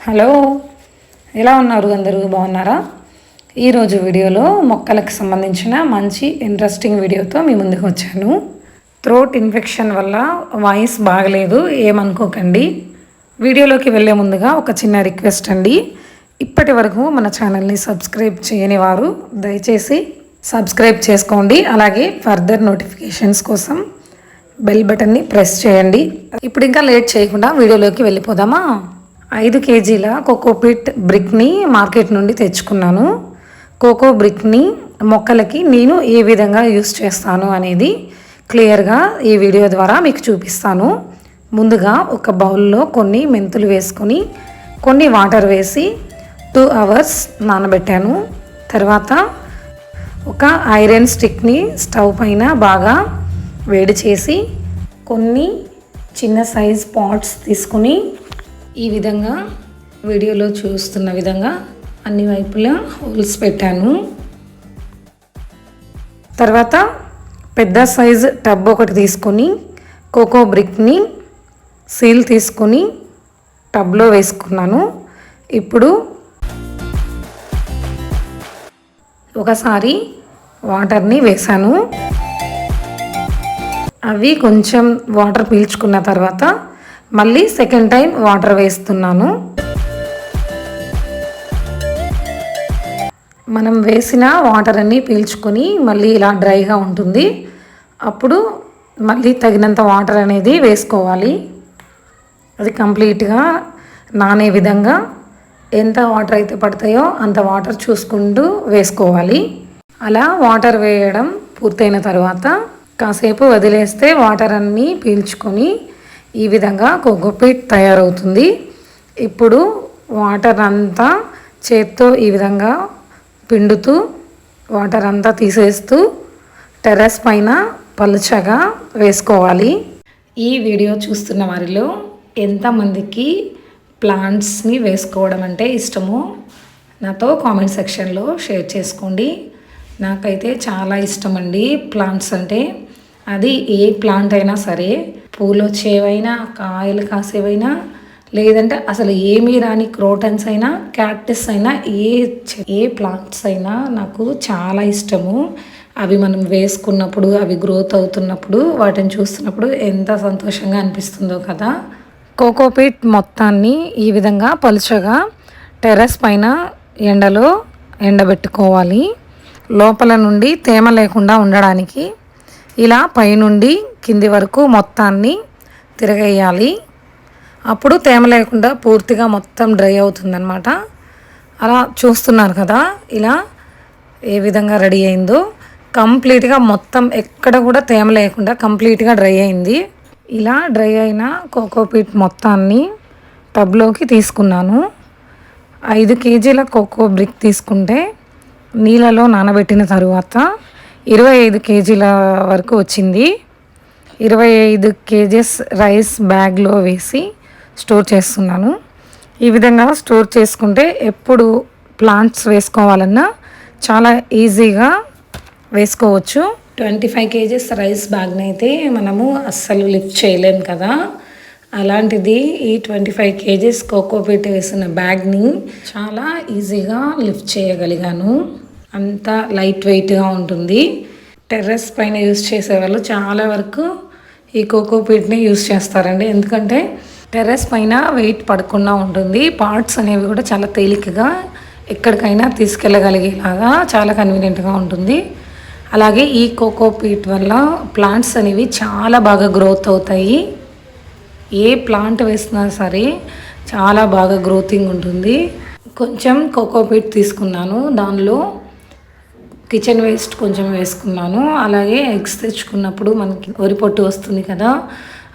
Hello. ఎలా ఉన్నారు అందరూ? బాగున్నారా? ఈరోజు వీడియోలో మొక్కలకు సంబంధించిన మంచి ఇంట్రెస్టింగ్ వీడియోతో మీ ముందుకు వచ్చాను. థ్రోట్ ఇన్ఫెక్షన్ వల్ల వాయిస్ బాగలేదు ఏమనుకోకండి. వీడియోలోకి వెళ్ళే ముందుగా ఒక చిన్న రిక్వెస్ట్ అండి. ఇప్పటి వరకు మన ఛానల్ని సబ్స్క్రైబ్ చేయని వారు దయచేసి సబ్స్క్రైబ్ చేసుకోండి. అలాగే ఫర్దర్ నోటిఫికేషన్స్ కోసం బెల్ బటన్ని ప్రెస్ చేయండి. ఇప్పుడు ఇంకా లేట్ చేయకుండా వీడియోలోకి వెళ్ళిపోదామా? ఐదు కేజీల కోకోపీట్ బ్రిక్ని మార్కెట్ నుండి తెచ్చుకున్నాను. కోకో బ్రిక్ని మొక్కలకి నేను ఏ విధంగా యూస్ చేస్తాను అనేది క్లియర్గా ఈ వీడియో ద్వారా మీకు చూపిస్తాను. ముందుగా ఒక బౌల్లో కొన్ని మెంతులు వేసుకొని కొన్ని వాటర్ వేసి టూ అవర్స్ నానబెట్టాను. తర్వాత ఒక ఐరన్ స్టిక్ని స్టవ్ పైన బాగా వేడి చేసి కొన్ని చిన్న సైజ్ పాట్స్ తీసుకుని ఈ విధంగా వీడియోలో చూస్తున్న విధంగా అన్ని వైపులా హోల్స్ పెట్టాను. తర్వాత పెద్ద సైజ్ టబ్ ఒకటి తీసుకొని కోకో బ్రిక్ని సీల్ తీసుకొని టబ్లో వేసుకున్నాను. ఇప్పుడు ఒకసారి వాటర్ని వేసాను. అవి కొంచెం వాటర్ పీల్చుకున్న తర్వాత మళ్ళీ సెకండ్ టైం వాటర్ వేస్తున్నాను. మనం వేసిన వాటర్ అన్నీ పీల్చుకొని మళ్ళీ ఇలా డ్రైగా ఉంటుంది. అప్పుడు మళ్ళీ తగినంత వాటర్ అనేది వేసుకోవాలి. అది కంప్లీట్గా నానే విధంగా ఎంత వాటర్ అయితే పడతాయో అంత వాటర్ చూసుకుంటూ వేసుకోవాలి. అలా వాటర్ వేయడం పూర్తయిన తర్వాత కాసేపు వదిలేస్తే వాటర్ అన్నీ పీల్చుకొని ఈ విధంగా కొగ్గుపీట్ తయారవుతుంది. ఇప్పుడు వాటర్ అంతా చేత్తో ఈ విధంగా పిండుతూ వాటర్ అంతా తీసేస్తూ టెర్రస్ పైన పలుచగా వేసుకోవాలి. ఈ వీడియో చూస్తున్న వారిలో ఎంతమందికి ప్లాంట్స్ని వేసుకోవడం అంటే ఇష్టమో నాతో కామెంట్ సెక్షన్లో షేర్ చేసుకోండి. నాకైతే చాలా ఇష్టం అండి ప్లాంట్స్ అంటే. అది ఏ ప్లాంట్ అయినా సరే పూలు వచ్చేవైనా కాయలు కాసేవైనా లేదంటే అసలు ఏమీ రాని క్రోటన్స్ అయినా క్యాక్టస్ అయినా ఏ ఏ ప్లాంట్స్ అయినా నాకు చాలా ఇష్టము. అవి మనం వేసుకున్నప్పుడు అవి గ్రోత్ అవుతున్నప్పుడు వాటిని చూస్తున్నప్పుడు ఎంత సంతోషంగా అనిపిస్తుందో కదా. కోకోపీట్ మొత్తాన్ని ఈ విధంగా పలుచగా టెర్రస్ పైన ఎండలో ఎండబెట్టుకోవాలి. లోపల నుండి తేమ లేకుండా ఉండడానికి ఇలా పైనుండి కింది వరకు మొత్తాన్ని తిరగేయాలి. అప్పుడు తేమ లేకుండా పూర్తిగా మొత్తం డ్రై అవుతుందన్నమాట. అలా చూస్తున్నారు కదా ఇలా ఏ విధంగా రెడీ అయిందో. కంప్లీట్గా మొత్తం ఎక్కడ కూడా తేమ లేకుండా కంప్లీట్గా డ్రై అయింది. ఇలా డ్రై అయిన కోకోపీట్ మొత్తాన్ని టబ్లోకి తీసుకున్నాను. ఐదు కేజీల కోకో బ్రిక్ తీసుకుంటే నీళ్ళలో నానబెట్టిన తరువాత ఇరవై ఐదు కేజీల వరకు వచ్చింది. ఇరవై ఐదు కేజెస్ రైస్ బ్యాగ్లో వేసి స్టోర్ చేస్తున్నాను. ఈ విధంగా స్టోర్ చేసుకుంటే ఎప్పుడు ప్లాంట్స్ వేసుకోవాలన్నా చాలా ఈజీగా వేసుకోవచ్చు. ట్వంటీ ఫైవ్ కేజెస్ రైస్ బ్యాగ్ని అయితే మనము అస్సలు లిఫ్ట్ చేయలేం కదా. అలాంటిది ఈ ట్వంటీ ఫైవ్ కేజెస్ కోకోపీట్ వేసిన బ్యాగ్ని చాలా ఈజీగా లిఫ్ట్ చేయగలిగాను. అంతా లైట్ వెయిట్గా ఉంటుంది. టెర్రస్ పైన యూస్ చేసేవాళ్ళు చాలా వరకు ఈ కోకోపీట్ని యూస్ చేస్తారండి. ఎందుకంటే టెర్రస్ పైన వెయిట్ పడకుండా ఉంటుంది. పార్ట్స్ అనేవి కూడా చాలా తేలికగా ఎక్కడికైనా తీసుకెళ్ళగలిగేలాగా చాలా కన్వీనియంట్గా ఉంటుంది. అలాగే ఈ కోకోపీట్ వల్ల ప్లాంట్స్ అనేవి చాలా బాగా గ్రోత్ అవుతాయి. ఏ ప్లాంట్ వేసినా సరే చాలా బాగా గ్రోతింగ్ ఉంటుంది. కొంచెం కోకోపీట్ తీసుకున్నాను. దానిలో కిచెన్ వేస్ట్ కొంచెం వేసుకున్నాను. అలాగే ఎగ్స్ తెచ్చుకున్నప్పుడు మనకి వరి పొట్టు వస్తుంది కదా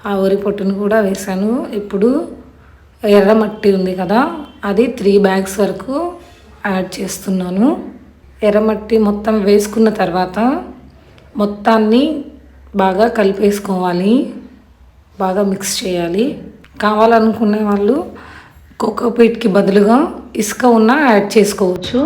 ఆ వరి పొట్టును కూడా వేసాను. ఇప్పుడు ఎర్ర మట్టి ఉంది కదా అది త్రీ బ్యాగ్స్ వరకు యాడ్ చేస్తున్నాను. ఎర్రమట్టి మొత్తం వేసుకున్న తర్వాత మొత్తాన్ని బాగా కలిపేసుకోవాలి. బాగా మిక్స్ చేయాలి. కావాలనుకునే వాళ్ళు కోకోపీట్కి బదులుగా ఇసుక ఉన్న యాడ్ చేసుకోవచ్చు.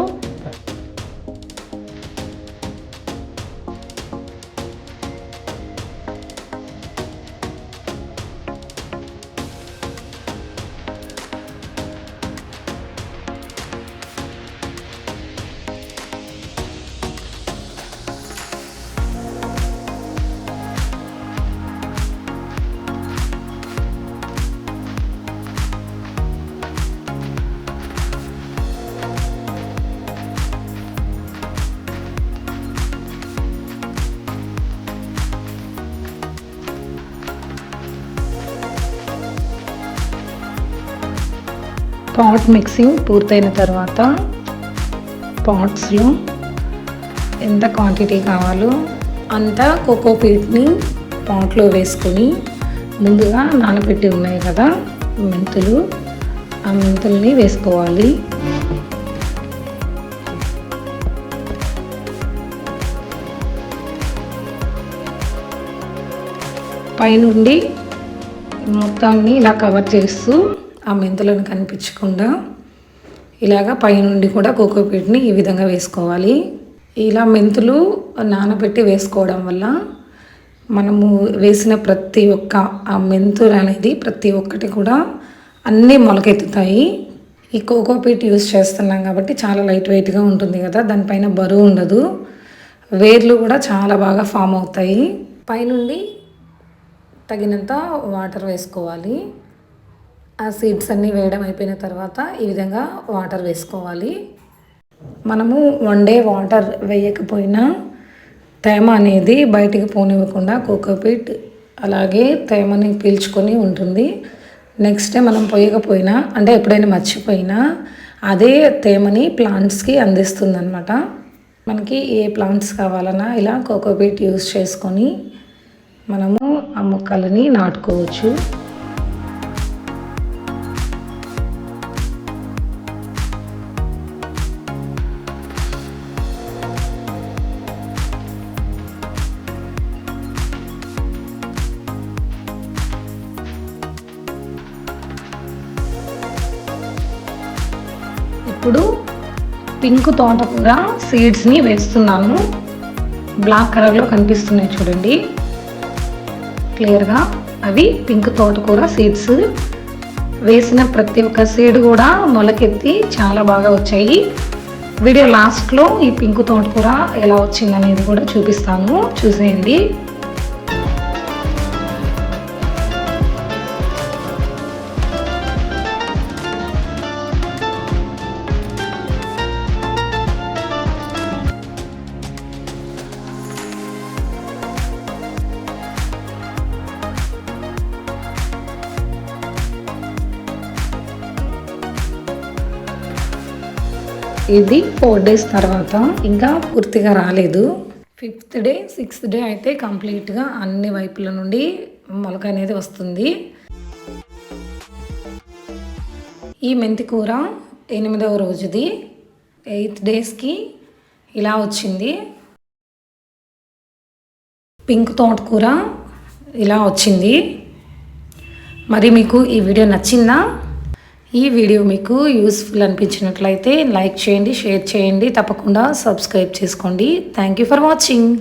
పాట్ మిక్సింగ్ పూర్తయిన తర్వాత పాట్స్లో ఎంత క్వాంటిటీ కావాలో అంతా కోకో పీట్ని పాట్లో వేసుకొని ముందుగా నానబెట్టి ఉన్నాయి కదా మెంతులు ఆ మెంతుల్ని వేసుకోవాలి. పైనుండి మొత్తాన్ని ఇలా కవర్ చేస్తూ ఆ మెంతులను కనిపించకుండా ఇలాగ పైనుండి కూడా కోకోపీట్ని ఈ విధంగా వేసుకోవాలి. ఇలా మెంతులు నానబెట్టి వేసుకోవడం వల్ల మనము వేసిన ప్రతి ఒక్క ఆ మెంతులు అనేది ప్రతి ఒక్కటి కూడా అన్నీ మొలకెత్తుతాయి. ఈ కోకోపీట్ యూస్ చేస్తున్నాం కాబట్టి చాలా లైట్ వెయిట్గా ఉంటుంది కదా దానిపైన బరువు ఉండదు. వేర్లు కూడా చాలా బాగా ఫామ్ అవుతాయి. పైనుండి తగినంత వాటర్ వేసుకోవాలి. ఆ సీడ్స్ అన్నీ వేయడం అయిపోయిన తర్వాత ఈ విధంగా వాటర్ వేసుకోవాలి. మనము వన్ డే వాటర్ వేయకపోయినా తేమ అనేది బయటికి పోనివ్వకుండా కోకోపీట్ అలాగే తేమని పీల్చుకొని ఉంటుంది. నెక్స్ట్ డే మనం పోయకపోయినా అంటే ఎప్పుడైనా మర్చిపోయినా అదే తేమని ప్లాంట్స్కి అందిస్తుంది అనమాట మనకి ఏ ప్లాంట్స్ కావాలన్నా ఇలా కోకోపీట్ యూస్ చేసుకొని మనము ఆ మొక్కలని నాటుకోవచ్చు. ఇప్పుడు పింక్ తోటకూర సీడ్స్ని వేస్తున్నాను. బ్లాక్ కలర్లో కనిపిస్తున్నాయి చూడండి. క్లియర్గా అవి పింక్ తోటకూర సీడ్స్ వేసిన ప్రతి ఒక్క సీడ్ కూడా మొలకెత్తి చాలా బాగా వచ్చాయి. వీడియో లాస్ట్లో ఈ పింక్ తోటకూర ఎలా వచ్చిందనేది కూడా చూపిస్తాను. చూసేయండి. ఇది ఫోర్ డేస్ తర్వాత. ఇంకా పూర్తిగా రాలేదు. ఫిఫ్త్ డే సిక్స్త్ డే అయితే కంప్లీట్గా అన్ని వైపుల నుండి మొలక అనేది వస్తుంది. ఈ మెంతి కూర ఎనిమిదవ రోజుది. ఎయిత్ డేస్కి ఇలా వచ్చింది. పింక్ తోటకూర ఇలా వచ్చింది. మరి మీకు ఈ వీడియో నచ్చిందా? ఈ వీడియో మీకు యూస్ఫుల్ అనిపించినట్లయితే లైక్ చేయండి షేర్ చేయండి తప్పకుండా సబ్స్క్రైబ్ చేసుకోండి. Thank you for watching